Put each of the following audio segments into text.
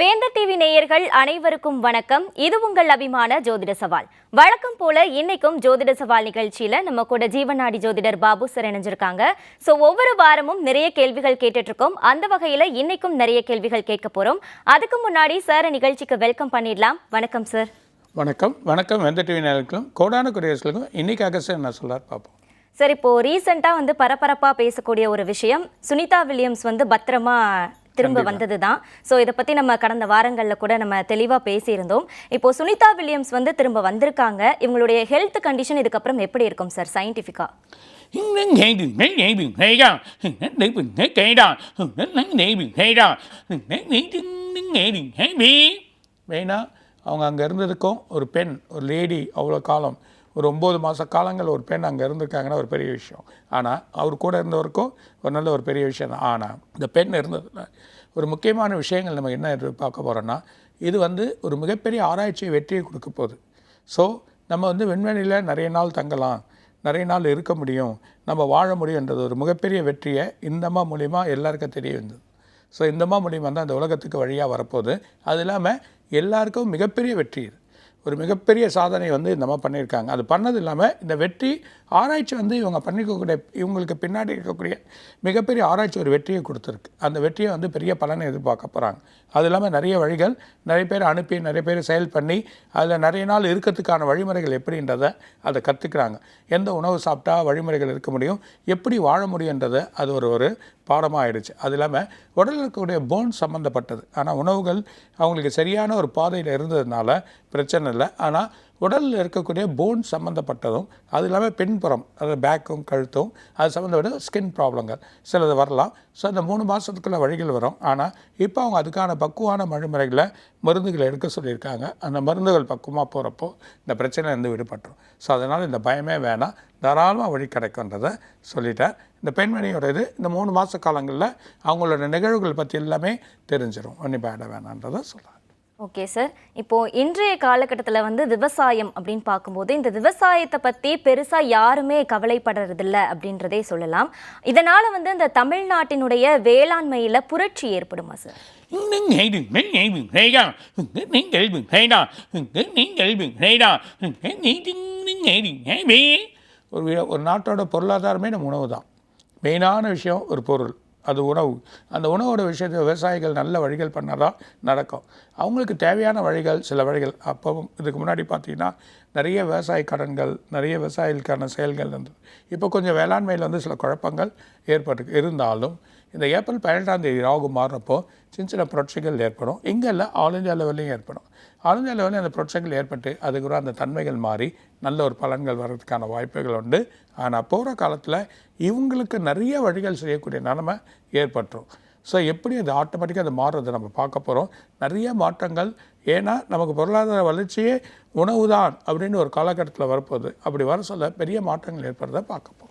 வேந்தர் டிவி நேயர்கள் அனைவருக்கும் வணக்கம். இது உங்கள் அபிமான ஜோதிட சவால். வழக்கம் போல இன்னைக்கும் ஜோதிட சவால் நிகழ்ச்சியில நம்ம கூட ஜீவநாடி ஜோதிடர் பாபு சார் இணைஞ்சிருக்காங்க. ஸோ ஒவ்வொரு வாரமும் நிறைய கேள்விகள் கேட்டுட்டு இருக்கோம் அந்த வகையில இன்னைக்கும் நிறைய கேள்விகள் கேட்க போறோம். அதுக்கு முன்னாடி சார் நிகழ்ச்சிக்கு வெல்கம் பண்ணிடலாம். வணக்கம் சார் வணக்கம். வணக்கம் வெந்த டிவி நேர்களுக்கும் கோடான குடியரசுகளுக்கும். இன்னைக்கு அகஸ்ட் என்ன சொல்லார் பார்ப்போம் சார் இப்போ ரீசெண்டாக வந்து பரபரப்பா பேசக்கூடிய ஒரு விஷயம். சுனிதா வில்லியம்ஸ் வந்து பத்திரமா திரும்ப வந்தது தான் ஸோ இதை பற்றி நம்ம கடந்த வாரங்களில் கூட நம்ம தெளிவாக பேசியிருந்தோம். இப்போ சுனிதா வில்லியம்ஸ் வந்து திரும்ப வந்திருக்காங்க. இவங்களுடைய ஹெல்த் கண்டிஷன் இதுக்கப்புறம் எப்படி இருக்கும் சார் சயின்டிஃபிக்காக மெயினாக அவங்க அங்கே இருந்ததுக்கும் ஒரு பெண் ஒரு லேடி அவ்வளோ காலம். ஒரு ஒம்பது மாத காலங்கள் ஒரு பெண் அங்கே இருந்திருக்காங்கன்னா ஒரு பெரிய விஷயம். ஆனால் அவர் கூட இருந்தவருக்கும் ஒரு நல்ல ஒரு பெரிய விஷயம் தான். ஆனால் இந்த பெண் இருந்ததில் ஒரு முக்கியமான விஷயங்கள் நம்ம என்ன எதிர்பார்க்க போகிறோன்னா இது வந்து ஒரு மிகப்பெரிய ஆராய்ச்சி வெற்றியை கொடுக்க போகுது. ஸோ நம்ம வந்து விண்வெளியில் நிறைய நாள் தங்கலாம் நிறைய நாள் இருக்க முடியும் நம்ம வாழ முடியுன்றது ஒரு மிகப்பெரிய வெற்றியை இந்தம்மா மூலிமா எல்லாருக்கும் தெரிய வந்தது. ஸோ இந்தம்மா மூலிமா தான் அந்த உலகத்துக்கு வழியாக வரப்போகுது. அது இல்லாமல் எல்லாருக்கும் மிகப்பெரிய வெற்றி இது. ஒரு மிகப்பெரிய சாதனை வந்து இந்த மாதிரி பண்ணியிருக்காங்க. அது பண்ணது இல்லாமல் இந்த வெற்றி ஆராய்ச்சி வந்து இவங்க பண்ணிக்கக்கூடிய இவங்களுக்கு பின்னாடி இருக்கக்கூடிய மிகப்பெரிய ஆராய்ச்சி ஒரு வெற்றியை கொடுத்துருக்கு. அந்த வெற்றியை வந்து பெரிய பலனை எதிர்பார்க்க போகிறாங்க அது இல்லாமல் நிறைய வழிகள் நிறைய பேர் அனுப்பி நிறைய பேர் செயல் பண்ணி அதில் நிறைய நாள் இருக்கிறதுக்கான வழிமுறைகள் எப்படின்றத அதை கற்றுக்குறாங்க எந்த உணவு சாப்பிட்டா வழிமுறைகள் இருக்க முடியும் எப்படி வாழ முடியுன்றதை அது ஒரு ஒரு பாடமாக ஆயிடுச்சு. அது இல்லாமல் உடலில் இருக்கக்கூடிய போன் சம்மந்தப்பட்டது ஆனால் உணவுகள் அவங்களுக்கு சரியான ஒரு பாதையில் இருந்ததுனால பிரச்சனை இல்லை. ஆனால் உடலில் இருக்கக்கூடிய போன் சம்மந்தப்பட்டதும் அது இல்லாமல் பின்புறம் அதாவது பேக்கும் கழுத்தும் அது சம்மந்தப்பட்ட ஸ்கின் ப்ராப்ளங்கள் சிலது வரலாம். ஸோ அந்த மூணு மாதத்துக்குள்ள வழிகள் வரும். ஆனால் இப்போ அவங்க அதுக்கான பக்குவான வழிமுறைகளை மருந்துகளை எடுக்க சொல்லியிருக்காங்க. அந்த மருந்துகள் பக்குவமாக போகிறப்போ இந்த பிரச்சனை இருந்து விடுபட்டுரும். ஸோ அதனால் இந்த பயமே வேணாம். தாராளமாக வழி கிடைக்குன்றதை சொல்லிட்டேன் இந்த பெண்மணியோட இது இந்த மூணு மாத காலங்களில் அவங்களோட நிகழ்வுகள் பற்றி எல்லாமே தெரிஞ்சிடும் ஒன்றும் பேட வேணான்றதை சொல்கிறேன் ஓகே சார். இப்போ இன்றைய காலகட்டத்தில் வந்து விவசாயம் அப்படின்னு பார்க்கும்போது இந்த விவசாயத்தை பற்றி பெருசாக யாருமே கவலைப்படுறதில்ல அப்படின்றதே சொல்லலாம். இதனால் வந்து இந்த தமிழ்நாட்டினுடைய வேளாண்மையில் புரட்சி ஏற்படுமா சார்? ஒரு ஒரு நாட்டோட பொருளாதாரமே நம்ம உணவு தான் மெயினான விஷயம் ஒரு பொருள். அது உணவு. அந்த உணவோட விஷயத்தை விவசாயிகள் நல்ல வழிகள் பண்ணால் தான் நடக்கும். அவங்களுக்கு தேவையான வழிகள் சில வழிகள். அப்போவும் இதுக்கு முன்னாடி பார்த்தீங்கன்னா நிறைய விவசாய கடன்கள் நிறைய விவசாயிகளுக்கான செயல்கள் இருந்தது இப்போ கொஞ்சம் வேளாண்மையில் வந்து சில குழப்பங்கள் ஏற்பட்டு இருந்தாலும் இந்த ஏப்ரல் பதினெட்டாம் தேதி ராகு மாறுறப்போ சின்ன சின்ன புரட்சிகள் ஏற்படும். இங்கே இல்லை ஆல் இந்தியா லெவல்லையும் ஏற்படும். ஆல் வந்து அந்த புரட்சிகள் ஏற்பட்டு அதுக்குற அந்த தன்மைகள் மாறி நல்ல ஒரு பலன்கள் வர்றதுக்கான வாய்ப்புகள் உண்டு. ஆனால் போகிற காலத்தில் இவங்களுக்கு நிறைய வழிகள் செய்யக்கூடிய நிலமை ஏற்பட்டுரும். ஸோ எப்படி அது ஆட்டோமேட்டிக்காக அது மாறுறதை நம்ம பார்க்க போகிறோம் நிறைய மாற்றங்கள். ஏன்னா நமக்கு பொருளாதார வளர்ச்சியே உணவு தான் அப்படின்னு ஒரு காலகட்டத்தில் வரப்போகுது. அப்படி வர சொல்ல பெரிய மாற்றங்கள் ஏற்படுறதை பார்க்க போகிறோம்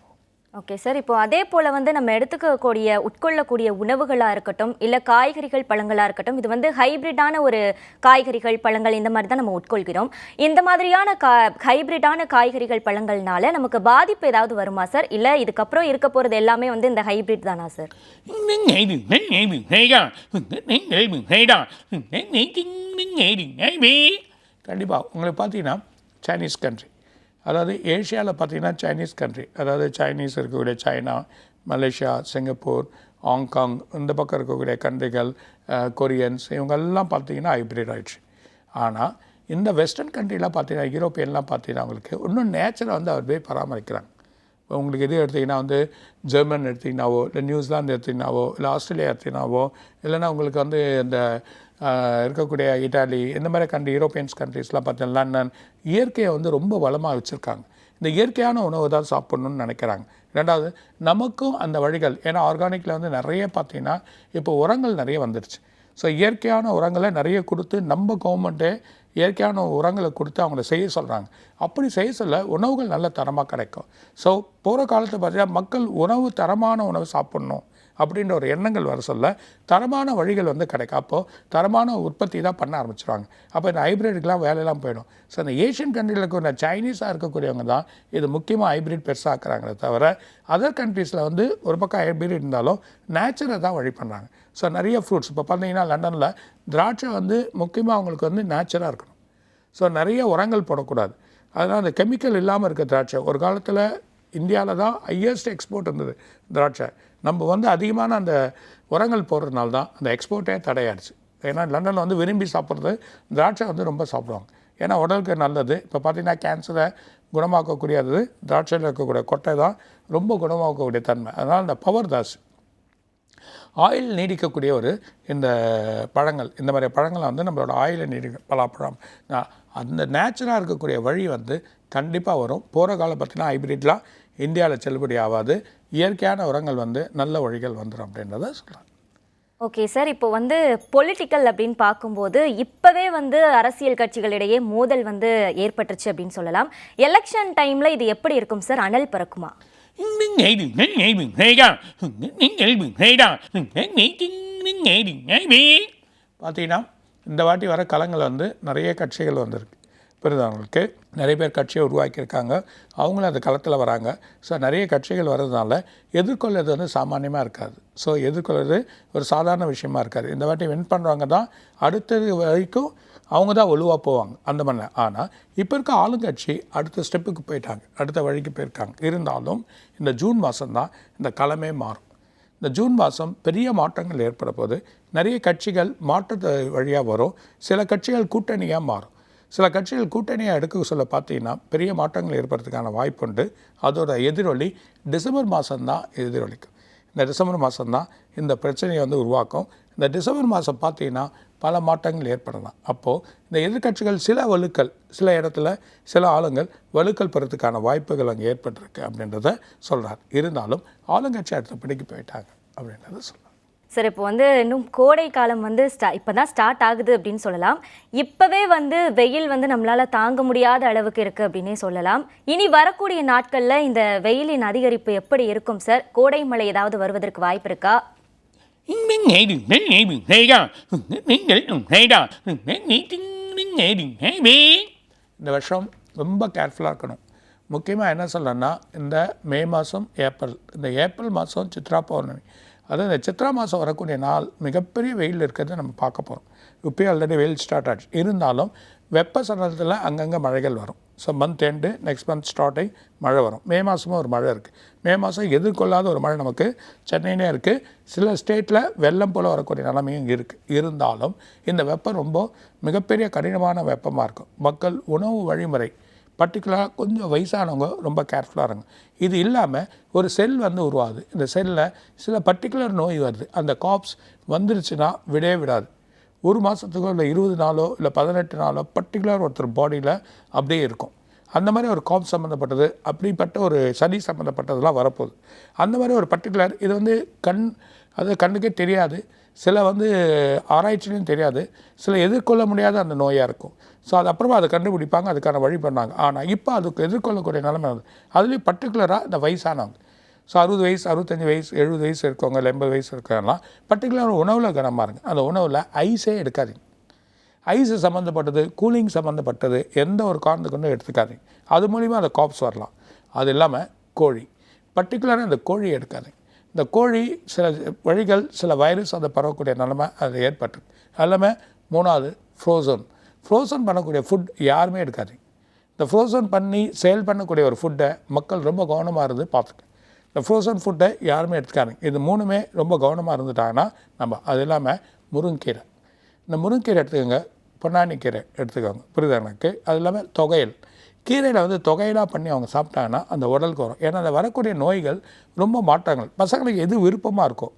ஓகே சார் இப்போ அதே போல் வந்து நம்ம எடுத்துக்கக்கூடிய உட்கொள்ளக்கூடிய உணவுகளாக இருக்கட்டும் இல்லை காய்கறிகள் பழங்களாக இருக்கட்டும் இது வந்து ஹைபிரிட்டான ஒரு காய்கறிகள் பழங்கள் இந்த மாதிரி தான் நம்ம உட்கொள்கிறோம். இந்த மாதிரியான கா ஹைபிரிட்டான காய்கறிகள் பழங்கள்னால நமக்கு பாதிப்பு ஏதாவது வருமா சார் இல்லை இதுக்கப்புறம் இருக்க போகிறது எல்லாமே வந்து இந்த ஹைபிரிட் தானா சார் கண்டிப்பாக உங்களை பார்த்தீங்கன்னா சைனீஸ் கண்ட்ரி அதாவது ஏஷியாவில் பார்த்தீங்கன்னா சைனீஸ் கண்ட்ரி அதாவது சைனீஸ் இருக்கக்கூடிய China Malaysia Singapore Hong Kong இந்த பக்கம் இருக்கக்கூடிய கண்ட்ரிகள் கொரியன்ஸ் இவங்கெல்லாம் பார்த்திங்கன்னா ஹைப்ரிட் ஆயிடுச்சு. ஆனால் இந்த வெஸ்டர்ன் கண்ட்ரிலாம் பார்த்தீங்கன்னா யூரோப்பியன்லாம் பார்த்தீங்கன்னா அவங்களுக்கு இன்னும் நேச்சரை வந்து அவர் போய் பராமரிக்கிறாங்க. உங்களுக்கு எது எடுத்திங்கன்னா வந்து ஜெர்மன் எடுத்திங்கனாவோ இல்லை நியூசிலாந்து எடுத்திங்கனாவோ இல்லை ஆஸ்திரேலியா எடுத்திங்கனாவோ இல்லைன்னா உங்களுக்கு வந்து இந்த இருக்கக்கூடிய இட்டாலி இந்த மாதிரி கண்ட்ரி யூரோப்பியன்ஸ் கண்ட்ரீஸ்லாம் பார்த்தீங்கன்னா லண்டன் இயற்கையை வந்து ரொம்ப வளமாக வச்சுருக்காங்க. இந்த இயற்கையான உணவு தான் சாப்பிட்ணுன்னு நினைக்கிறாங்க. ரெண்டாவது நமக்கும் அந்த வழிகள் ஏன்னா ஆர்கானிக்கில் வந்து நிறைய பார்த்தீங்கன்னா இப்போ உரங்கள் நிறைய வந்துருச்சு. ஸோ இயற்கையான உரங்களை நிறைய கொடுத்து நம்ம கவர்மெண்ட்டே இயற்கையான உரங்களை கொடுத்து அவங்கள செய்ய சொல்கிறாங்க அப்படி செய்ய சொல்ல உணவுகள் நல்ல தரமாக கிடைக்கும். ஸோ போகிற காலத்தில் பார்த்தீங்கன்னா மக்கள் உணவு தரமான உணவு சாப்பிட்ணும் அப்படின்ற ஒரு எண்ணங்கள் வர சொல்ல தரமான வழிகள் வந்து கிடைக்கும். அப்போது தரமான உற்பத்தி தான் பண்ண ஆரம்பிச்சிருவாங்க. அப்போ இந்த ஹைப்ரிடுக்கெலாம் வேலையெல்லாம் போயிடும். ஸோ இந்த ஏஷியன் கண்ட்ரியில் இருக்கிற சைனீஸாக இருக்கக்கூடியவங்க தான் இது முக்கியமாக ஹைப்ரிட் பெருசாக்குறாங்களே தவிர அதர் கண்ட்ரீஸில் வந்து ஒரு பக்கம் ஹைப்ரிட் இருந்தாலும் நேச்சுரை தான் வழி பண்ணுறாங்க ஸோ நிறைய ஃப்ரூட்ஸ் இப்போ பார்த்தீங்கன்னா லண்டனில் திராட்சை வந்து முக்கியமாக அவங்களுக்கு வந்து நேச்சராக இருக்கணும். ஸோ நிறைய உரங்கள் போடக்கூடாது. அதனால் அந்த கெமிக்கல் இல்லாமல் இருக்க திராட்சை. ஒரு காலத்தில் இந்தியாவில் தான் ஹையஸ்ட் எக்ஸ்போர்ட் இருந்தது திராட்சை. நம்ம வந்து அதிகமான அந்த உரங்கள் போடுறதுனால தான் அந்த எக்ஸ்போர்ட்டே தடையாயிடுச்சு. ஏன்னா லண்டனில் வந்து விரும்பி சாப்பிட்றது திராட்சை வந்து ரொம்ப சாப்பிடுவாங்க. ஏன்னா உடலுக்கு நல்லது. இப்போ பார்த்தீங்கன்னா கேன்சரை குணமாக்கக்கூடியது திராட்சையில் இருக்கக்கூடிய கொட்டை தான் ரொம்ப குணமாக்கக்கூடிய தன்மை. அதனால் அந்த பவர் தாஸ் ஆயில் நீடிக்கக்கூடிய ஒரு இந்த பழங்கள் இந்த மாதிரி பழங்களை வந்து நம்மளோட ஆயிலை நீடிக்க பலாப்பழம். அந்த நேச்சுராக இருக்கக்கூடிய வழி வந்து கண்டிப்பாக வரும். போகிற காலம் பார்த்திங்கன்னா ஹைப்ரிட்லாம் இந்தியாவில் செல்லுபடி ஆகாது. இயற்கையான உரங்கள் வந்து நல்ல வழிகள் வந்துடும் அப்படின்றத சொல்கிறேன் ஓகே சார் இப்போ வந்து பொலிட்டிக்கல் அப்படின்னு பார்க்கும்போது இப்போவே வந்து அரசியல் கட்சிகளிடையே மோதல் வந்து ஏற்பட்டுருச்சு அப்படின்னு சொல்லலாம். எலெக்ஷன் டைமில் இது எப்படி இருக்கும் சார்? அனல் பறக்குமா? பார்த்தீங்கன்னா இந்த வாட்டி வர களங்கள் வந்து நிறைய கட்சிகள் வந்திருக்கு. பெருதவங்களுக்கு நிறைய பேர் கட்சியை உருவாக்கியிருக்காங்க. அவங்களும் அந்த களத்தில் வராங்க. ஸோ நிறைய கட்சிகள் வர்றதுனால எதிர்கொள்வது வந்து சாமானியமாக இருக்காது. ஸோ எதிர்கொள்வது ஒரு சாதாரண விஷயமா இருக்காது. இந்த வாட்டி வின் பண்ணுறவங்க தான் அடுத்தது வரைக்கும் அவங்க தான் ஒழுவாக போவாங்க. அந்த மாதிரி ஆனால் இப்போ இருக்க ஆளுங்கட்சி அடுத்த ஸ்டெப்புக்கு போயிட்டாங்க. அடுத்த வழிக்கு போயிருக்காங்க. இருந்தாலும் இந்த ஜூன் மாதம்தான் இந்த களமே மாறும். இந்த ஜூன் மாதம் பெரிய மாற்றங்கள் ஏற்பட போது நிறைய கட்சிகள் மாற்றத்து வழியாக வரும். சில கட்சிகள் கூட்டணியாக மாறும். சில கட்சிகள் கூட்டணியாக எடுக்க சொல்ல பார்த்தீங்கன்னா பெரிய மாற்றங்கள் ஏற்படுறதுக்கான வாய்ப்புண்டு. அதோட எதிரொலி டிசம்பர் மாதம்தான் எதிரொலிக்கும். இந்த டிசம்பர் மாதம்தான் இந்த பிரச்சனையை வந்து உருவாக்கும். இந்த டிசம்பர் மாதம் பார்த்தீங்கன்னா பல மாற்றங்கள் ஏற்படலாம். அப்போது இந்த எதிர்க்கட்சிகள் சில வலுக்கள் சில இடத்துல சில ஆளுங்கள் வலுக்கள் பெறத்துக்கான வாய்ப்புகள் அங்கே ஏற்பட்டிருக்கு அப்படின்றத சொல்கிறார் இருந்தாலும் ஆளுங்கட்சி அடுத்த பிடிக்கு போயிட்டாங்க அப்படின்றத சொல்கிறார் சார் இப்போ வந்து இன்னும் கோடை காலம் வந்து ஸ்டா இப்போ தான் ஸ்டார்ட் ஆகுது அப்படின்னு சொல்லலாம். இப்போவே வந்து வெயில் வந்து நம்மளால் தாங்க முடியாத அளவுக்கு இருக்குது அப்படின்னே சொல்லலாம். இனி வரக்கூடிய நாட்களில் இந்த வெயிலின் அதிகரிப்பு எப்படி இருக்கும் சார்? கோடை மழை ஏதாவது வருவதற்கு வாய்ப்பு இருக்கா? இந்த வருஷம் ரொம்ப கேர்ஃபுல்லாக இருக்கணும். முக்கியமாக என்ன சொல்லணும்னா இந்த மே மாதம் ஏப்ரல். இந்த ஏப்ரல் மாதம் சித்ரா பௌர்ணமி. அதாவது இந்த சித்ரா மாதம் வரக்கூடிய நாள் மிகப்பெரிய வெயில் இருக்கிறத நம்ம பார்க்க போகிறோம் இப்போயே ஆல்ரெடி வெயில் ஸ்டார்ட் ஆச்சு. இருந்தாலும் வெப்ப சலனத்தில் அங்கங்கே மழைகள் வரும். So month end next month starting மழை வரும். மே மாதமும் ஒரு மழை இருக்குது மே மாதம் எதிர்கொள்ளாத ஒரு மழை நமக்கு சென்னையிலே இருக்குது சில ஸ்டேட்டில் வெள்ளம் போல் வரக்கூடிய நிலைமையும் இருக்குது இருந்தாலும் இந்த வெப்பம் ரொம்ப மிகப்பெரிய கடினமான வெப்பமாக இருக்கும். மக்கள் உணவு வழிமுறை பர்டிகுலராக கொஞ்சம் வயசானவங்க ரொம்ப கேர்ஃபுல்லாக இருங்க. இது இல்லாமல் ஒரு செல் வந்து உருவாகுது இந்த செல்லில் சில பர்டிகுலர் நோய் வருது. அந்த காப்ஸ் வந்துருச்சுன்னா விடவே விடாது. ஒரு மாதத்துக்கோ இல்லை இருபது நாளோ இல்லை பதினெட்டு நாளோ பர்டிகுலர் ஒருத்தர் பாடியில் அப்படியே இருக்கும். அந்த மாதிரி ஒரு காப் சம்மந்தப்பட்டது அப்படிப்பட்ட ஒரு சளி சம்மந்தப்பட்டதெல்லாம் வரப்போகுது. அந்த மாதிரி ஒரு பர்டிகுலர் இது வந்து கண் அது கண்ணுக்கே தெரியாது. சில வந்து ஆராய்ச்சிலையும் தெரியாது. சில எதிர்கொள்ள முடியாத அந்த நோயாக இருக்கும். ஸோ அது அப்புறமா அதை கண்டுபிடிப்பாங்க அதுக்கான வழி பண்ணாங்க. ஆனால் இப்போ அதுக்கு எதிர்கொள்ளக்கூடிய நிலைமை அது. அதுலேயும் பர்டிகுலராக இந்த வயசானவங்க. ஸோ அறுபது வயசு அறுபத்தஞ்சி வயசு எழுபது வயசு இருக்கவங்க இல்லை எண்பது வயசு இருக்கவங்கலாம் பர்டிகுலர் உணவில் கனமாக இருங்க. அந்த உணவில் ஐஸே எடுக்காதீங்க. ஐஸு சம்மந்தப்பட்டது கூலிங் சம்மந்தப்பட்டது எந்த ஒரு காரணத்துக்கு எடுத்துக்காதீங்க. அது மூலிமா அந்த காப்ஸ் வரலாம். அது இல்லாமல் கோழி. பர்டிகுலராக இந்த கோழி எடுக்காதீங்க. இந்த கோழி சில வழிகள் சில வைரஸ் அதை பரவக்கூடிய நிலைமை அது ஏற்பட்டிருக்கு. அது இல்லாமல் மூணாவது ஃப்ரோசன் ஃப்ரோசன் பண்ணக்கூடிய ஃபுட் யாருமே எடுக்காதீங்க. இந்த ஃப்ரோசன் பண்ணி சேல் பண்ணக்கூடிய ஒரு ஃபுட்டை மக்கள் ரொம்ப கவனமாக இருந்து பார்த்துக்க இந்த ஃப்ரோசன் ஃபுட்டை யாருமே எடுத்துக்காருங்க இது மூணுமே ரொம்ப கவனமாக இருந்துட்டாங்கன்னா நம்ம அது இல்லாமல் முருங்கீரை. இந்த முருங்கீரை எடுத்துக்கோங்க பொன்னானி கீரை எடுத்துக்கோங்க புரியுதா எனக்கு? அது இல்லாமல் தொகையல். கீரையில் வந்து தொகையலாக பண்ணி அவங்க சாப்பிட்டாங்கன்னா அந்த உடலுக்கு வரும். ஏன்னா அந்த வரக்கூடிய நோய்கள் ரொம்ப மாற்றங்கள். பசங்களுக்கு எது விருப்பமாக இருக்கும்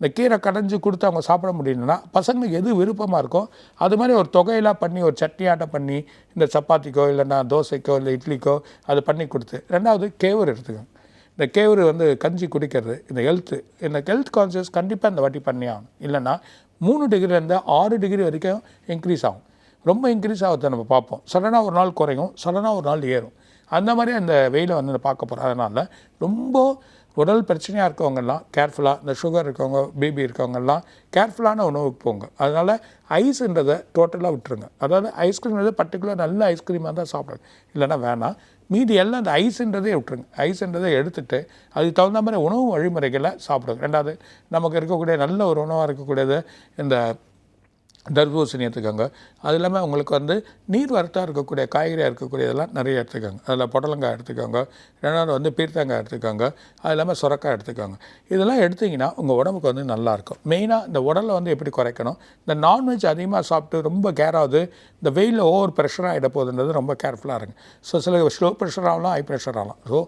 இந்த கீரை கடைஞ்சி கொடுத்து அவங்க சாப்பிட முடியலன்னா பசங்களுக்கு எது விருப்பமாக இருக்கோ அது மாதிரி ஒரு தொகையெல்லாம் பண்ணி ஒரு சட்னியாட்டை பண்ணி இந்த சப்பாத்திக்கோ இல்லைன்னா தோசைக்கோ இல்லை இட்லிக்கோ அது பண்ணி கொடுத்து. ரெண்டாவது கேவர் எடுத்துக்கோங்க. இந்த கேவுரு வந்து கஞ்சி குடிக்கிறது இந்த ஹெல்த்து இந்த ஹெல்த் கான்சியஸ் கண்டிப்பாக இந்த வாட்டி பண்ணி ஆகணும். இல்லைன்னா மூணு டிகிரிலேருந்து ஆறு டிகிரி வரைக்கும் இன்க்ரீஸ் ஆகும். ரொம்ப இன்க்ரீஸ் ஆகுது நம்ம பார்ப்போம். சடனாக ஒரு நாள் குறையும் சடனாக ஒரு நாள் ஏறும். அந்த மாதிரி அந்த வெயிலை வந்து பார்க்க போகிறோம் அதனால் ரொம்ப உடல் பிரச்சனையாக இருக்கவங்கெல்லாம் கேர்ஃபுல்லாக இந்த சுகர் இருக்கவங்க பிபி இருக்கவங்கெல்லாம் கேர்ஃபுல்லான உணவுக்கு போங்க. அதனால் ஐஸுன்றதை டோட்டலாக விட்டுருங்க. அதாவது ஐஸ்கிரீம்ன்றது பர்டிகுலர் நல்ல ஐஸ்கிரீமாக தான் சாப்பிடுங்க இல்லைன்னா வேணாம். மீதி எல்லாம் அந்த ஐஸ்ன்றதே விட்டுருங்க. ஐஸ்ன்றதை எடுத்துட்டு அதுக்கு தகுந்த மாதிரி உணவு வழிமுறைகளை சாப்பிடுங்க. ரெண்டாவது நமக்கு இருக்கக்கூடிய நல்ல ஒரு உணவாக இருக்கக்கூடியது இந்த தர்பூசணி எடுத்துக்கோங்க. அது இல்லாமல் உங்களுக்கு வந்து நீர் வரத்தாக இருக்கக்கூடிய காய்கறியாக இருக்கக்கூடிய இதெல்லாம் நிறைய எடுத்துக்கோங்க. அதில் புடலங்காய் எடுத்துக்கோங்க. ரெண்டாவது வந்து பீர்த்தங்காய் எடுத்துக்கோங்க. அது இல்லாமல் சுரக்காய் எடுத்துக்கோங்க. இதெல்லாம் எடுத்திங்கன்னா உங்கள் உடம்புக்கு வந்து நல்லாயிருக்கும் மெயினாக இந்த உடலை வந்து எப்படி குறைக்கணும்? இந்த நான்வெஜ் அதிகமாக சாப்பிட்டு ரொம்ப கேராகுது இந்த வெயிலில் ஓவர் ப்ரெஷராக ஆகிட போகுதுன்றது ரொம்ப கேர்ஃபுல்லாக இருங்க. ஸோ சில ஸ்லோ ப்ரெஷர் ஆகலாம் ஹை ப்ரெஷர் ஆகலாம். ஸோ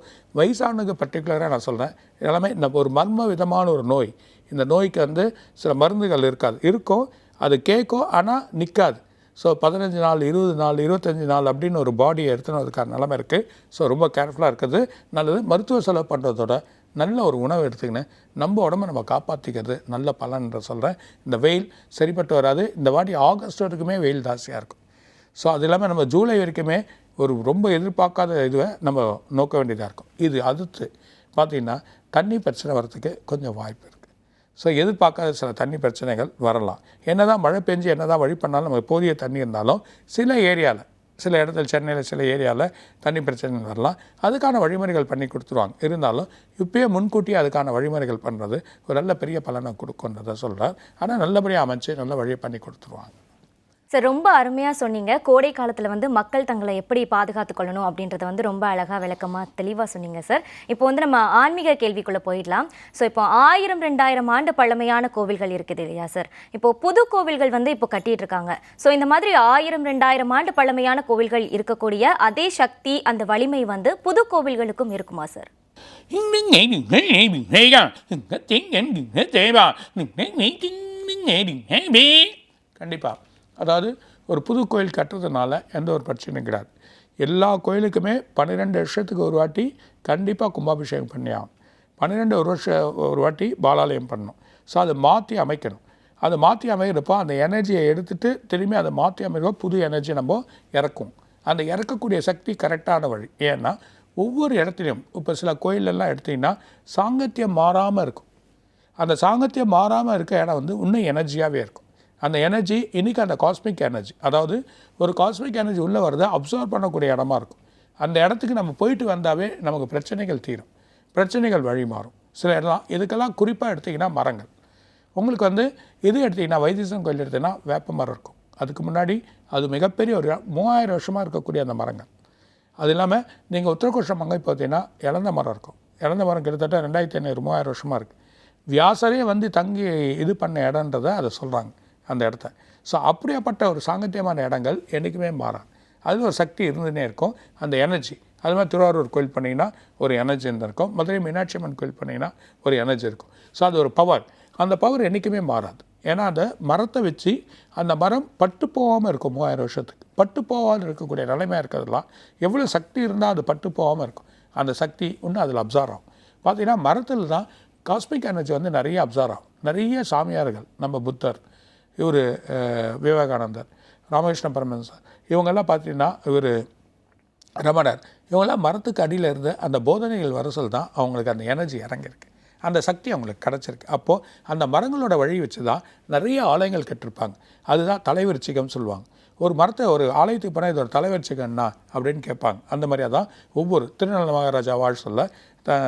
வயசானதுக்கு பர்டிகுலராக நான் சொல்கிறேன் எல்லாமே இந்த ஒரு மர்ம விதமான ஒரு நோய். இந்த நோய்க்கு வந்து சில மருந்துகள் இருக்காது. இருக்கும். அது கேட்கும் ஆனால் நிற்காது ஸோ பதினஞ்சு நாள் இருபது நாள் இருபத்தஞ்சி நாள் அப்படின்னு ஒரு பாடியை எடுத்துனதுக்கான நிலமை இருக்குது ஸோ ரொம்ப கேர்ஃபுல்லாக இருக்கிறது நல்லது. மருத்துவ செலவு பண்ணுறதோட நல்ல ஒரு உணவு எடுத்துக்கின்னு நம்ம உடம்ப நம்ம காப்பாற்றிக்கிறது நல்ல பலன்ற சொல்கிறேன் இந்த வெயில் சரிப்பட்டு வராது. இந்த வாட்டி ஆகஸ்ட் வரைக்குமே வெயில் ஜாஸ்தியாக இருக்கும். ஸோ அது இல்லாமல் நம்ம ஜூலை வரைக்குமே ஒரு ரொம்ப எதிர்பார்க்காத இதுவை நம்ம நோக்க வேண்டியதாக இருக்கும். இது அடுத்து பார்த்திங்கன்னா தண்ணி பிரச்சனை வரத்துக்கு கொஞ்சம் வாய்ப்பு இருக்குது ஸோ எதிர்பார்க்காத சில தண்ணி பிரச்சனைகள் வரலாம். என்ன தான் மழை பெஞ்சு என்ன தான் வழி பண்ணாலும் நமக்கு போதிய தண்ணி இருந்தாலும் சில ஏரியாவில் சில இடத்துல சென்னையில் சில ஏரியாவில் தண்ணி பிரச்சனை வரலாம். அதுக்கான வழிமுறைகள் பண்ணி கொடுத்துருவாங்க. இருந்தாலும் இப்போயே முன்கூட்டியே அதுக்கான வழிமுறைகள் பண்ணுறது ஒரு நல்ல பெரிய பலனை கொடுக்குன்றதை சொல்கிறார் ஆனால் நல்லபடியாக அமைச்சு நல்ல வழியை பண்ணி கொடுத்துருவாங்க. சார் ரொம்ப அருமையாக சொன்னீங்க. கோடை காலத்தில் வந்து மக்கள் தங்களை எப்படி பாதுகாத்து கொள்ளணும் அப்படின்றத வந்து ரொம்ப அழகாக விளக்கமாக தெளிவாக சொன்னீங்க சார் இப்போ வந்து நம்ம ஆன்மீக கேள்விக்குள்ளே போயிடலாம். ஸோ இப்போ ஆயிரம் ரெண்டாயிரம் ஆண்டு பழமையான கோவில்கள் இருக்குது இல்லையா சார் இப்போ புது கோவில்கள் வந்து இப்போ கட்டிட்டு இருக்காங்க ஸோ இந்த மாதிரி ஆயிரம் ரெண்டாயிரம் ஆண்டு பழமையான கோவில்கள் இருக்கக்கூடிய அதே சக்தி அந்த வலிமை வந்து புது கோவில்களுக்கும் இருக்குமா சார் கண்டிப்பாக அதாவது ஒரு புது கோயில் கட்டுறதுனால எந்த ஒரு பிரச்சனையும் கிடையாது. எல்லா கோயிலுக்குமே பன்னிரெண்டு வருஷத்துக்கு ஒரு வாட்டி கண்டிப்பாக கும்பாபிஷேகம் பண்ணி ஆகும் பன்னிரெண்டு ஒரு வருஷம் ஒரு வாட்டி பாலாலயம் பண்ணணும். ஸோ அதை மாற்றி அமைக்கணும். அதை மாற்றி அமைக்கிறப்போ அந்த எனர்ஜியை எடுத்துகிட்டு திரும்பி அதை மாற்றி அமைக்கிறப்போ புது எனர்ஜி நம்ம இறக்கும். அந்த இறக்கக்கூடிய சக்தி கரெக்டான வழி. ஏன்னா ஒவ்வொரு இடத்துலையும் இப்போ சில கோயிலெல்லாம் எடுத்திங்கன்னா சாங்கத்தியம் மாறாமல் இருக்கும். அந்த சாங்கத்தியம் மாறாமல் இருக்க இடம் வந்து இன்னும் எனர்ஜியாகவே இருக்கும். அந்த எனர்ஜி இன்றைக்கி அந்த காஸ்மிக் எனர்ஜி அதாவது ஒரு காஸ்மிக் எனர்ஜி உள்ளே வரதை அப்சர்வ் பண்ணக்கூடிய இடமா இருக்கும். அந்த இடத்துக்கு நம்ம போயிட்டு வந்தாவே நமக்கு பிரச்சனைகள் தீரும். பிரச்சனைகள் வழி மாறும் சில இடம் இதுக்கெல்லாம் குறிப்பாக எடுத்திங்கன்னா மரங்கள். உங்களுக்கு வந்து இது எடுத்திங்கன்னா வைத்தீஸ்வரன் கோயில் எடுத்திங்கன்னா வேப்ப மரம் இருக்கும். அதுக்கு முன்னாடி அது மிகப்பெரிய ஒரு மூவாயிரம் வருஷமாக இருக்கக்கூடிய அந்த மரங்கள். அது இல்லாமல் நீங்கள் உத்தரகோஷம் மங்கை பார்த்தீங்கன்னா இழந்த மரம் இருக்கும். இழந்த மரம் கிட்டத்தட்ட ரெண்டாயிரத்தி ஐநூறு மூவாயிரம் வருஷமாக இருக்குது வியாசரே வந்து தங்கி இது பண்ண இடன்றதை அதை சொல்கிறாங்க அந்த இடத்த. ஸோ அப்படியாப்பட்ட ஒரு சாங்கத்தியமான இடங்கள் என்றைக்குமே மாறாது. அதில் ஒரு சக்தி இருந்துகிட்டே இருக்கும். அந்த எனர்ஜி. அது மாதிரி திருவாரூர் கோயில் பண்ணிங்கன்னா ஒரு எனர்ஜி இருந்திருக்கும். மதுரை மீனாட்சி அம்மன் கோயில் பண்ணிங்கன்னா ஒரு எனர்ஜி இருக்கும். ஸோ அது ஒரு பவர். அந்த பவர் என்றைக்குமே மாறாது. ஏன்னா அந்த மரத்தை வச்சு அந்த மரம் பட்டு போகாமல் இருக்கும் மூவாயிரம் வருஷத்துக்கு. பட்டு போகாமல் இருக்கக்கூடிய நிலைமையாக இருக்கிறதுலாம் எவ்வளோ சக்தி இருந்தால் அது பட்டு போகாமல் இருக்கும். அந்த சக்தி இன்னும் அதில் அப்சார்வ் ஆகும். பார்த்தீங்கன்னா மரத்தில் தான் காஸ்மிக் எனர்ஜி வந்து நிறைய அப்சார்வ் ஆகும். நிறைய சாமியார்கள் நம்ம புத்தர் இவர் விவேகானந்தர் ராமகிருஷ்ண சார் இவங்கெல்லாம் பார்த்தீங்கன்னா இவர் ரமணர். இவங்கெல்லாம் மரத்துக்கு அடியில் இருந்து அந்த போதனைகள் வரசல் தான் அவங்களுக்கு அந்த எனர்ஜி இறங்கியிருக்கு. அந்த சக்தி அவங்களுக்கு கிடச்சிருக்கு. அப்போது அந்த மரங்களோட வழி வச்சு தான் நிறைய ஆலயங்கள் கட்டிருப்பாங்க. அதுதான் தலைவிருச்சிகம்னு சொல்லுவாங்க. ஒரு மரத்தை ஒரு ஆலயத்துக்கு போனால் இது ஒரு தலைவரிச்சிகன்னா அப்படின்னு கேட்பாங்க. அந்த மாதிரியாக தான் ஒவ்வொரு திருநெல்வேலி மகாராஜா வாழ் சொல்ல த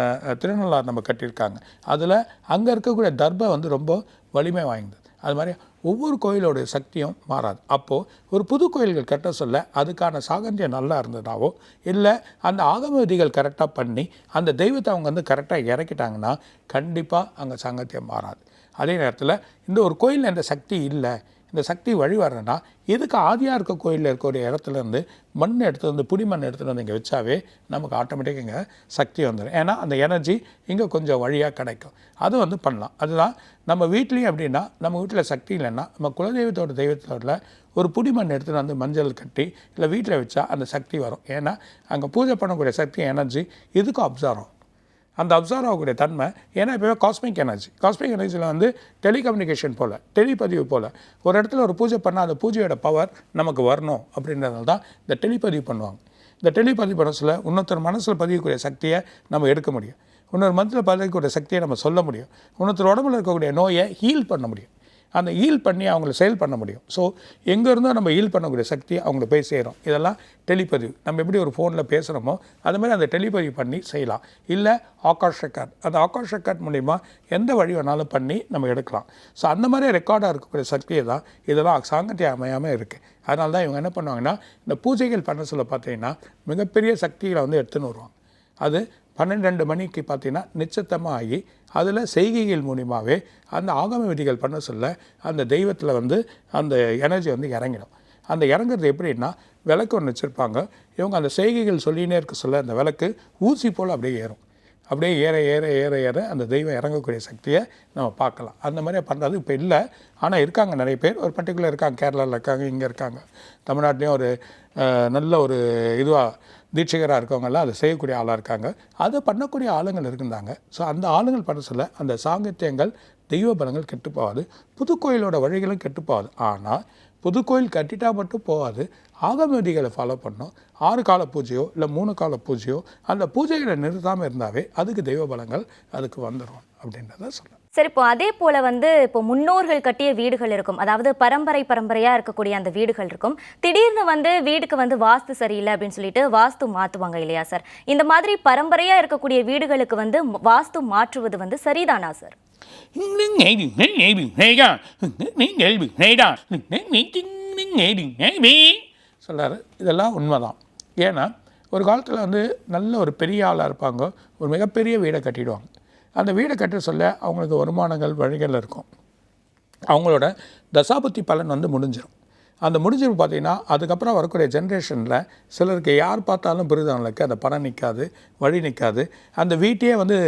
திருநள்ளாறு நம்ம கட்டியிருக்காங்க. அதில் அங்கே இருக்கக்கூடிய தர்பை வந்து ரொம்ப வலிமை வாய்ந்தது. அது மாதிரி ஒவ்வொரு கோயிலோடைய சக்தியும் மாறாது. அப்போது ஒரு புது கோயில்கள் கட்ட சொல்ல அதுக்கான சாகந்தியம் நல்லா இருந்ததாவோ இல்லை அந்த ஆகம விதிகள் கரெக்டாக பண்ணி அந்த தெய்வத்தை அவங்க வந்து கரெக்டாக இறக்கிட்டாங்கன்னா கண்டிப்பாக அங்கே சாங்கத்தியம் மாறாது. அதே நேரத்தில் இந்த ஒரு கோயிலில் இந்த சக்தி இல்லை இந்த சக்தி வழி வரணும்னா எதுக்கு ஆதியாக இருக்க கோயிலில் இருக்கக்கூடிய இடத்துல இருந்து மண் எடுத்து வந்து புடி மண் எடுத்துகிட்டு வந்து இங்கே வச்சாவே நமக்கு ஆட்டோமேட்டிக்காக இங்கே சக்தி வந்துடும் ஏன்னா அந்த எனர்ஜி இங்கே கொஞ்சம் வழியாக கிடைக்கும். அது வந்து பண்ணலாம். அதுதான் நம்ம வீட்லேயும் அப்படின்னா நம்ம வீட்டில் சக்தி இல்லைன்னா நம்ம குலதெய்வத்தோட தெய்வத்தோட ஒரு புடி மண் எடுத்துகிட்டு வந்து மஞ்சள் கட்டி இல்லை வீட்டில் வச்சா அந்த சக்தி வரும். ஏன்னா அங்கே பூஜை பண்ணக்கூடிய சக்தி எனர்ஜி இதுக்கும் அப்சாரம் அந்த அப்சர்வ் ஆகக்கூடிய தன்மை ஏன்னா இப்போ காஸ்மிக் எனர்ஜி காஸ்மிக் எனர்ஜியில் வந்து டெலிகம்யூனிகேஷன் போல் டெலிபதிவு போல் ஒரு இடத்துல ஒரு பூஜை பண்ணால் அந்த பூஜையோட பவர் நமக்கு வரணும் அப்படின்றதுனால தான் இந்த டெலிபதிவு பண்ணுவாங்க. இந்த டெலிபதிவு மனசில் இன்னொருத்தர் மனசில் பதியக்கூடிய சக்தியை நம்ம எடுக்க முடியும். இன்னொரு மந்தில் பதவிக்கூடிய சக்தியை நம்ம சொல்ல முடியும். இன்னொருத்தர் உடம்புல இருக்கக்கூடிய நோயை ஹீல் பண்ண முடியும். அந்த ஹீல் பண்ணி அவங்கள செயல் பண்ண முடியும். ஸோ எங்கே இருந்தோ நம்ம ஹீல் பண்ணக்கூடிய சக்தி அவங்கள போய் சேரும். இதெல்லாம் டெலிபதிவு. நம்ம எப்படி ஒரு ஃபோனில் பேசுகிறோமோ அது மாதிரி அந்த டெலிபதிவு பண்ணி செய்யலாம். இல்லை ஆகாஷ் ரெக்கார்ட் அந்த ஆகாஷ் ரெக்கார்ட் மூலிமா எந்த வழி வேணாலும் பண்ணி நம்ம எடுக்கலாம். ஸோ அந்த மாதிரி ரெக்கார்டாக இருக்கக்கூடிய சக்தியை தான் இதெல்லாம் சாங்கத்தியம் அமையாமல் இருக்குது அதனால தான் இவங்க என்ன பண்ணுவாங்கன்னா இந்த பூஜைகள் பண்ண சொல்ல பார்த்தீங்கன்னா மிகப்பெரிய சக்திகளை வந்து எடுத்துன்னு வருவாங்க. அது பன்னெண்டு மணிக்கு பார்த்தீங்கன்னா நிச்சத்தமாக ஆகி அதில் செய்கைகள் மூலியமாகவே அந்த ஆகம விதிகள் பண்ண சொல்ல அந்த தெய்வத்தில் வந்து அந்த எனர்ஜி வந்து இறங்கிடும். அந்த இறங்குறது எப்படின்னா விளக்கு ஒன்று வச்சுருப்பாங்க. இவங்க அந்த செய்கைகள் சொல்லினே இருக்க சொல்ல அந்த விளக்கு ஊசி போல் அப்படியே ஏறும். அப்படியே ஏற ஏற ஏற ஏற அந்த தெய்வம் இறங்கக்கூடிய சக்தியை நம்ம பார்க்கலாம். அந்த மாதிரி பண்ணுறது இப்போ இல்லை. ஆனால் இருக்காங்க நிறைய பேர். ஒரு பர்டிகுலர் இருக்காங்க. கேரளாவில் இருக்காங்க இங்கே இருக்காங்க. தமிழ்நாட்டிலையும் ஒரு நல்ல ஒரு இதுவாக தீட்சிகராக இருக்கவங்கெல்லாம் அதை செய்யக்கூடிய ஆளாக இருக்காங்க. அதை பண்ணக்கூடிய ஆளுங்கள் இருந்தாங்க. ஸோ அந்த ஆளுங்கள் பண்ண சொல்ல அந்த சாங்கித்யங்கள் தெய்வ பலங்கள் கெட்டுப்போகாது. புதுக்கோயிலோட வழிகளும் கெட்டுப்போகாது. ஆனால் புதுக்கோயில் கட்டிட்டா மட்டும் போகாது. ஆகம விதிகளை ஃபாலோ பண்ணோம் ஆறு கால பூஜையோ இல்லை மூணு கால பூஜையோ அந்த பூஜைகளை நிறுத்தாமல் இருந்தாவே அதுக்கு தெய்வ பலங்கள் அதுக்கு வந்துடும் அப்படின்றத சொல்கிறேன் சரி இப்போ அதே போல் வந்து இப்போ முன்னோர்கள் கட்டிய வீடுகள் இருக்கும். அதாவது பரம்பரை பரம்பரையாக இருக்கக்கூடிய அந்த வீடுகள் இருக்கும். திடீர்னு வந்து வீடுக்கு வந்து வாஸ்து சரியில்லை அப்படின்னு சொல்லிட்டு வாஸ்து மாற்றுவாங்க இல்லையா சார்? இந்த மாதிரி பரம்பரையாக இருக்கக்கூடிய வீடுகளுக்கு வந்து வாஸ்து மாற்றுவது வந்து சரிதானா சார்? சொல்கிறாரு இதெல்லாம் உண்மைதான். ஏன்னா ஒரு காலத்தில் வந்து நல்ல ஒரு பெரிய ஆளாக இருப்பாங்க. ஒரு மிகப்பெரிய வீடை கட்டிடுவாங்க. அந்த வீடை கட்ட சொல்ல அவங்களுக்கு வருமானங்கள் வழிகள் இருக்கும். அவங்களோட தசாபுத்தி பலன் வந்து முடிஞ்சிடும் அந்த முடிஞ்சிருப்பு பார்த்தீங்கன்னா அதுக்கப்புறம் வரக்கூடிய ஜென்ரேஷனில் சிலருக்கு யார் பார்த்தாலும் பிரிதவங்களுக்கு அந்த பணம் நிற்காது வழி நிற்காது அந்த வீட்டையே வந்து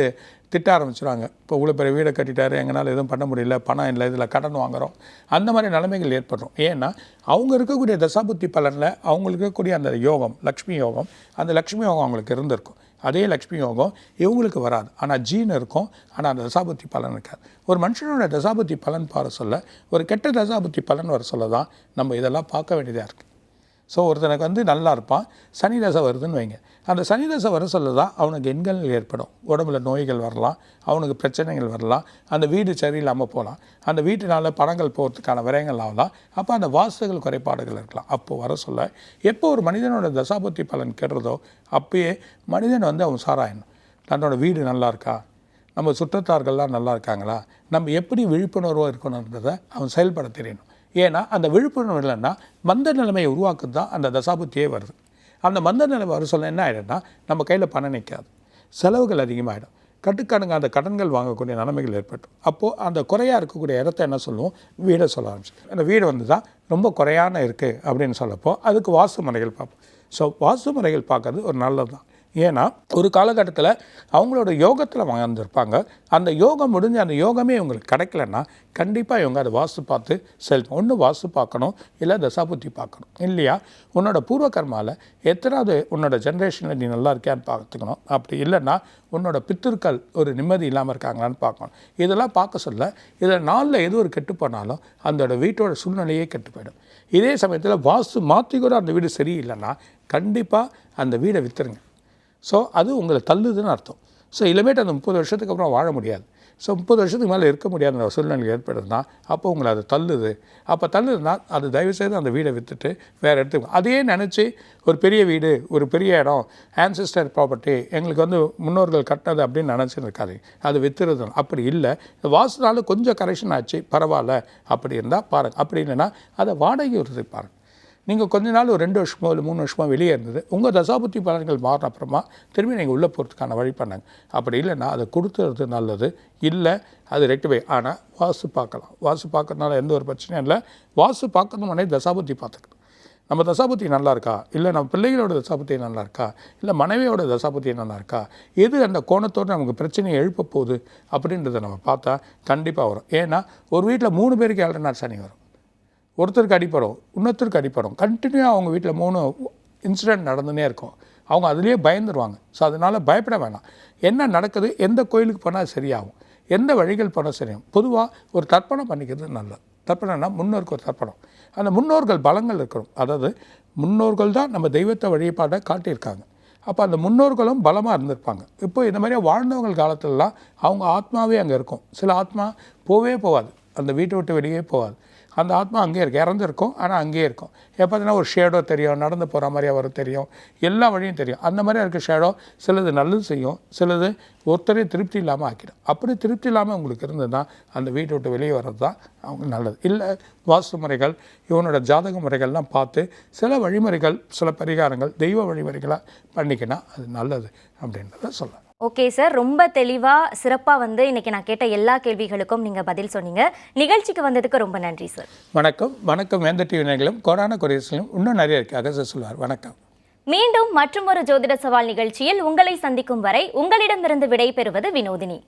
திட்ட ஆரம்பிச்சுருவாங்க. இப்போ இவ்வளோ பெரிய வீடை கட்டிட்டாரு எங்களால் எதுவும் பண்ண முடியல பணம் இல்லை இதில் கடன் வாங்குகிறோம் அந்த மாதிரி நிலைமைகள் ஏற்படும் ஏன்னா அவங்க இருக்கக்கூடிய தசாபுத்தி பலனில் அவங்களுக்கு இருக்கக்கூடிய அந்த யோகம் லக்ஷ்மி யோகம் அந்த லக்ஷ்மி யோகம் அவங்களுக்கு இருந்திருக்கும். அதே லக்ஷ்மி யோகம் இவங்களுக்கு வராது. ஆனால் ஜீன் இருக்கும் ஆனால் அந்த தசாபுத்தி பலன் இருக்காது. ஒரு மனுஷனோட தசாபுத்தி பலன் பார சொல்ல ஒரு கெட்ட தசாபுத்தி பலன் வர சொல்ல தான் நம்ம இதெல்லாம் பார்க்க வேண்டியதாக இருக்குது ஸோ ஒருத்தனுக்கு வந்து நல்லா இருப்பான் சனி தசை வருதுன்னு வைங்க. அந்த சனிதசை வர சொல்ல தான் அவனுக்கு எண்கள் ஏற்படும். உடம்புல நோய்கள் வரலாம் அவனுக்கு பிரச்சனைகள் வரலாம் அந்த வீடு சரியில்லாமல் போகலாம். அந்த வீட்டினால் பணங்கள் போகிறதுக்கான விரயங்கள் ஆகலாம். அப்போ அந்த வாசுகள் குறைபாடுகள் இருக்கலாம். அப்போது வர சொல்ல எப்போ ஒரு மனிதனோட தசாபத்தி பலன் கெடுறதோ அப்பயே மனிதன் வந்து அவன் சாராயணும். தன்னோட வீடு நல்லா இருக்கா? நம்ம சுற்றத்தார்கள்லாம் நல்லா இருக்காங்களா? நம்ம எப்படி விழிப்புணர்வாக இருக்கணுன்றதை அவன் செயல்பட தெரியணும். ஏன்னா அந்த விழிப்புணர்வு இல்லைன்னா மந்த நிலைமையை உருவாக்குறது தான் அந்த தசாபுத்தியே வருது. அந்த மந்த நிலை வர சொல்ல என்ன ஆகிடும்னா நம்ம கையில் பணம் நிற்காது செலவுகள் அதிகமாகிடும் கட்டுக்கடங்காத கடன்கள் வாங்கக்கூடிய நிலைமைகள் ஏற்பட்டும் அப்போது அந்த குறையாக இருக்கக்கூடிய இடத்த என்ன சொல்லுவோம்? வீடை சொல்ல ஆரம்பிச்சு அந்த வீடு வந்து தான் ரொம்ப குறையான இருக்குது அப்படின்னு சொல்லப்போ அதுக்கு வாசு முறைகள் பார்ப்போம். ஸோ வாசு முறைகள் பார்க்கறது ஒரு நல்லது தான் ஏன்னா ஒரு காலகட்டத்தில் அவங்களோட யோகத்தில் வாழ்ந்துருப்பாங்க. அந்த யோகம் முடிஞ்சு அந்த யோகமே இவங்களுக்கு கிடைக்கலன்னா கண்டிப்பாக இவங்க அதை வாஸ்து பார்த்து செல் ஒன்று வாஸ்து பார்க்கணும் இல்லை தசாபுத்தி பார்க்கணும் இல்லையா? உன்னோட பூர்வ கர்மாவில் எத்தனாவது உன்னோட ஜென்ரேஷனில் நீ நல்லா இருக்கியான்னு பார்த்துக்கணும் அப்படி இல்லைன்னா உன்னோட பித்திருக்கள் ஒரு நிம்மதி இல்லாமல் இருக்காங்களான்னு பார்க்கணும் இதெல்லாம் பார்க்க சொல்ல இதில் நாளில் எது ஒரு கெட்டு போனாலும் அந்த வீட்டோட சூழ்நிலையே கெட்டு போயிடும். இதே சமயத்தில் வாஸ்து மாற்றி கூட அந்த வீடு சரியில்லைன்னா கண்டிப்பாக அந்த வீடை விற்றுருங்க ஸோ அது உங்களை தள்ளுதுன்னு அர்த்தம். ஸோ இனிமேட்டு அந்த முப்பது வருஷத்துக்கு அப்புறம் வாழ முடியாது. ஸோ முப்பது வருஷத்துக்கு மேலே இருக்க முடியாத சூழ்நிலை ஏற்படுதுன்னா அப்போ உங்களை அது தள்ளுது. அப்போ தள்ளுதுன்னா அது தயவுசெய்து அந்த வீடை விற்றுட்டு வேறு இடத்துக்கு அதையே நினச்சி ஒரு பெரிய வீடு ஒரு பெரிய இடம் ஆன்சிஸ்டர் ப்ராப்பர்ட்டி எங்களுக்கு வந்து முன்னோர்கள் கட்டினது அப்படின்னு நினச்சிருக்காது அது விற்றுறது அப்படி இல்லை. வாசனால கொஞ்சம் கரெக்ஷன் ஆச்சு பரவாயில்ல. அப்படி இருந்தால் பாருங்கள் அப்படி இல்லைன்னா அதை வாடகை விடுறதுக்கு பாருங்கள் நீங்கள் கொஞ்ச நாள் ஒரு ரெண்டு வருஷமோ இல்லை மூணு வருஷமோ வெளியே இருந்தது உங்கள் தசாபுத்தி பலன்கள் மாறின அப்புறமா திரும்பி நீங்கள் உள்ளே போகிறதுக்கான வழி பண்ணாங்க. அப்படி இல்லைன்னா அதை கொடுத்துறது நல்லது இல்லை அது ரெக்டிஃபை ஆனால் வாசு பார்க்கலாம். வாசு பார்க்கறதுனால எந்த ஒரு பிரச்சனையும் இல்லை. வாசு பார்க்கணும்னே தசாபுத்தி பார்த்துக்கணும். நம்ம தசாபுத்தி நல்லா இருக்கா? இல்லை நம்ம பிள்ளைகளோட தசாபுத்தி நல்லா இருக்கா? இல்லை மனைவியோட தசாபுத்தி நல்லா இருக்கா? எது அந்த கோணத்தோடு நமக்கு பிரச்சனையை எழுப்ப போகுது அப்படின்றத நம்ம பார்த்தா கண்டிப்பாக வரும். ஏன்னா ஒரு வீட்டில் மூணு பேருக்கு ஏழரை நாள் சனி வரும். ஒருத்தருக்கு அடிப்படும் இன்னொருத்தருக்கு அடிப்படும். கண்டினியூவாக அவங்க வீட்டில் மூணு இன்சிடென்ட் நடந்துனே இருக்கும். அவங்க அதுலேயே பயந்துருவாங்க. ஸோ அதனால் பயப்பட வேணாம். என்ன நடக்குது எந்த கோயிலுக்கு போனால் சரியாகும் எந்த வழிகள் போனால் சரியாகும். பொதுவாக ஒரு தர்ப்பணம் பண்ணிக்கிறது நல்லது. தர்ப்பணம்னா முன்னோருக்கு ஒரு தர்ப்பணம். அந்த முன்னோர்கள் பலங்கள் இருக்கணும் அதாவது முன்னோர்கள் தான் நம்ம தெய்வத்தை வழிபாட்டை காட்டியிருக்காங்க. அப்போ அந்த முன்னோர்களும் பலமாக இருந்திருப்பாங்க. இப்போ இந்த மாதிரியாக வாழ்ந்தவங்க காலத்துலலாம் அவங்க ஆத்மாவே அங்கே இருக்கும். சில ஆத்மா போவே போகாது. அந்த வீட்டை விட்டு வெளியே போகாது. அந்த ஆத்மா அங்கேயே இருக்கு. இறந்துருக்கும் ஆனால் அங்கேயே இருக்கும். எப்போதுனா ஒரு ஷேடோ தெரியும் நடந்து போகிற மாதிரி அவர் தெரியும். எல்லா வழியும் தெரியும். அந்த மாதிரி இருக்க ஷேடோ சிலது நல்லது செய்யும் சிலது ஒருத்தரே திருப்தி இல்லாமல் ஆக்கிடும். அப்படி திருப்தி இல்லாமல் உங்களுக்கு இருந்ததுன்னா அந்த வீட்டை விட்டு வெளியே வர்றது தான் அவங்க நல்லது. இல்லை வாஸ்து முறைகள் இவனோட ஜாதக முறைகள்லாம் பார்த்து சில வழிமுறைகள் சில பரிகாரங்கள் தெய்வ வழிமுறைகளாக பண்ணிக்கினா அது நல்லது அப்படின்றத சொல்லலாம். Okay sir. ரொம்ப தெளிவாக சிறப்பாக வந்து இன்னைக்கு நான் கேட்ட எல்லா கேள்விகளுக்கும் நீங்கள் பதில் சொன்னீங்க. நிகழ்ச்சிக்கு வந்ததுக்கு ரொம்ப நன்றி சார். வணக்கம். வணக்கம் வேந்த டிவி கொரோனா கொரியர்ஸ்லையும் இன்னும் நிறைய இருக்குது அகச சொல்வார் வணக்கம். மீண்டும் மற்றொரு ஜோதிட சவால் நிகழ்ச்சியில் உங்களை சந்திக்கும் வரை உங்களிடமிருந்து விடை பெறுவது வினோதினி.